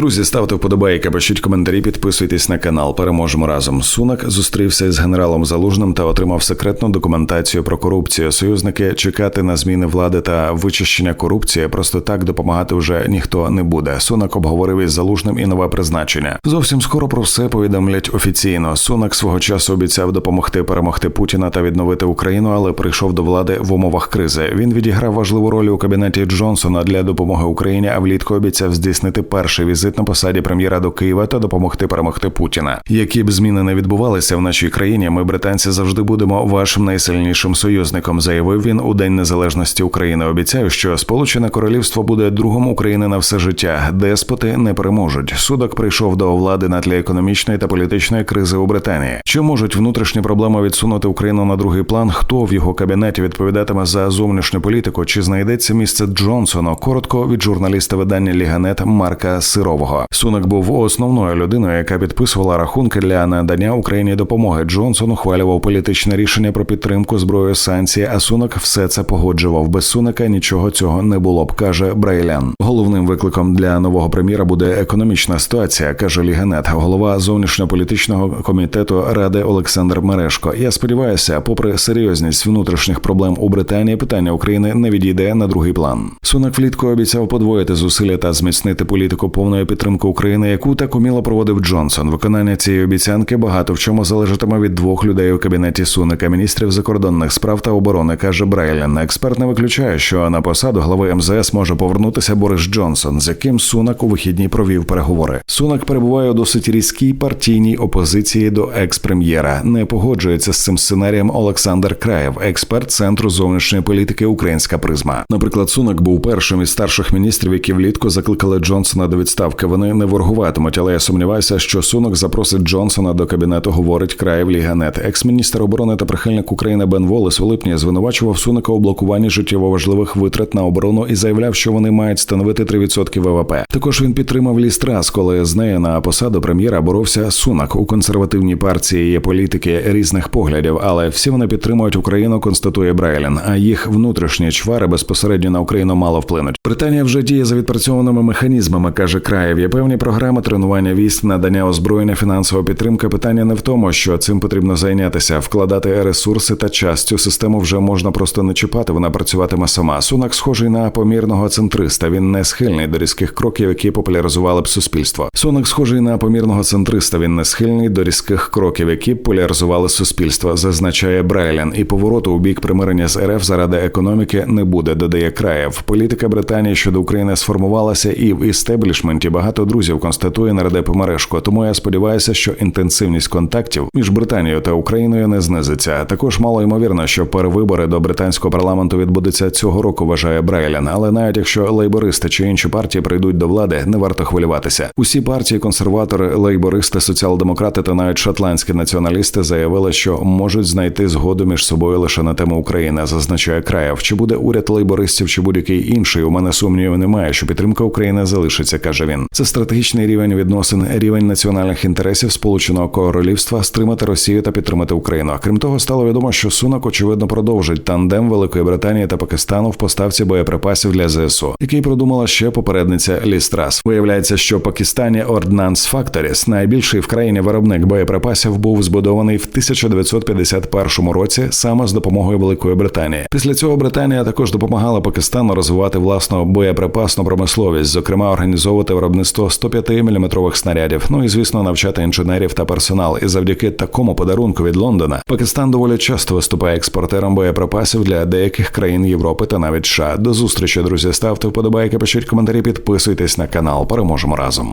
Друзі, ставте вподобайки, пишіть коментарі, підписуйтесь на канал. Переможемо разом. Сунак зустрівся з генералом Залужним та отримав секретну документацію про корупцію. Союзники чекати на зміни влади та вичищення корупції просто так допомагати вже ніхто не буде. Сунак обговорив із залужним і нове призначення. Зовсім скоро про все повідомлять офіційно. Сунак свого часу обіцяв допомогти перемогти Путіна та відновити Україну, але прийшов до влади в умовах кризи. Він відіграв важливу роль у кабінеті Джонсона для допомоги Україні, а влітку обіцяв здійснити перший візит на посаді прем'єра до Києва та допомогти перемогти Путіна. Які б зміни не відбувалися в нашій країні, ми, британці, завжди будемо вашим найсильнішим союзником. Заявив він у День Незалежності України. Обіцяю, що Сполучене Королівство буде другом України на все життя. Деспоти не переможуть. Судок прийшов до влади на тлі економічної та політичної кризи у Британії. Чи можуть внутрішні проблеми відсунути Україну на другий план? Хто в його кабінеті відповідатиме за зовнішню політику? Чи знайдеться місце Джонсону? Коротко від журналіста видання Ліганет Марка Сирового. Сунок був основною людиною, яка підписувала рахунки для надання Україні допомоги. Джонсон ухвалював політичне рішення про підтримку зброї санкції. А Сунок все це погоджував. Без Сунака нічого цього не було б, каже Брейлян. Головним викликом для нового прем'єра буде економічна ситуація, каже Ліганет, голова зовнішньополітичного комітету ради Олександр Мерешко. Я сподіваюся, попри серйозність внутрішніх проблем у Британії, питання України не відійде на другий план. Сунак влітку обіцяв подвоїти зусилля та зміцнити політику повної підтримки України, яку так уміло проводив Джонсон. Виконання цієї обіцянки багато в чому залежатиме від двох людей у кабінеті Сунака, міністрів закордонних справ та оборони, каже Брайлен. Експерт не виключає, що на посаду глави МЗС може повернутися Борис Джонсон, з яким Сунак у вихідні провів переговори. Сунак перебуває у досить різкій партійній опозиції до екс-прем'єра. Не погоджується з цим сценарієм Олександр Краєв, експерт центру зовнішньої політики Українська призма. Наприклад, Сунак був першим із старших міністрів, які влітку закликали Джонсона до відставки. Вони не воргуватимуть, але я сумніваюся, що Сунок запросить Джонсона до кабінету. Говорить Краєв Ліганет. Екс-міністр оборони та прихильник України Бен Волес у липні звинувачував Сунака у блокуванні життєво важливих витрат на оборону і заявляв, що вони мають становити 3% ВВП. Також він підтримав Лі Страс, коли з нею на посаду прем'єра боровся Сунак у консервативній партії. Є політики різних поглядів, але всі вони підтримують Україну. Констатує Брайлен. А їх внутрішні чвари безпосередньо на Україну мало вплинуть. Британія вже діє за відпрацьованими механізмами, каже Краєв. Є певні програми тренування військ, надання озброєння, фінансова підтримка. Питання не в тому, що цим потрібно зайнятися, вкладати ресурси та час. Цю систему вже можна просто не чіпати. Вона працюватиме сама. Сунак схожий на помірного центриста. Він не схильний до різких кроків, які популяризували б суспільство. Сунак схожий на помірного центриста. Він не схильний до різких кроків, які популяризували суспільство. Зазначає Брайлен. І повороту у бік примирення з РФ заради економіки не буде. Додає Краєв. Політика Британії щодо України сформувалася, і в істеблішменті багато друзів констатує нардеп Мерешко. Тому я сподіваюся, що інтенсивність контактів між Британією та Україною не знизиться. Також мало ймовірно, що перевибори до британського парламенту відбудуться цього року. Вважає Брайлен. Але навіть якщо лейбористи чи інші партії прийдуть до влади, не варто хвилюватися. Усі партії, консерватори, лейбористи, соціал-демократи та навіть шотландські націоналісти заявили, що можуть знайти згоду між собою лише на тему України. Зазначає Краєв. Чи буде уряд лейбористів, чи будь-який інший? У мене сумнівів немає, що підтримка України залишиться, каже він. Це стратегічний рівень відносин, рівень національних інтересів Сполученого Королівства стримати Росію та підтримати Україну. Крім того, стало відомо, що Сунак очевидно продовжить тандем Великої Британії та Пакистану в поставці боєприпасів для ЗСУ, який продумала ще попередниця Лістрас. Виявляється, що Пакистані Ordnance Factories, найбільший в країні виробник боєприпасів, був збудований в 1951 році саме з допомогою Великої Британії. Після цього Британія також допомагала Пакистану розвивати власну боєприпасну промисловість, зокрема організовувати виробництво 105-мм снарядів. Ну і звісно, навчати інженерів та персонал. І завдяки такому подарунку від Лондона Пакистан доволі часто виступає експортером боєприпасів для деяких країн Європи та навіть США. До зустрічі, друзі. Ставте вподобайки, пишіть коментарі, підписуйтесь на канал. Переможемо разом.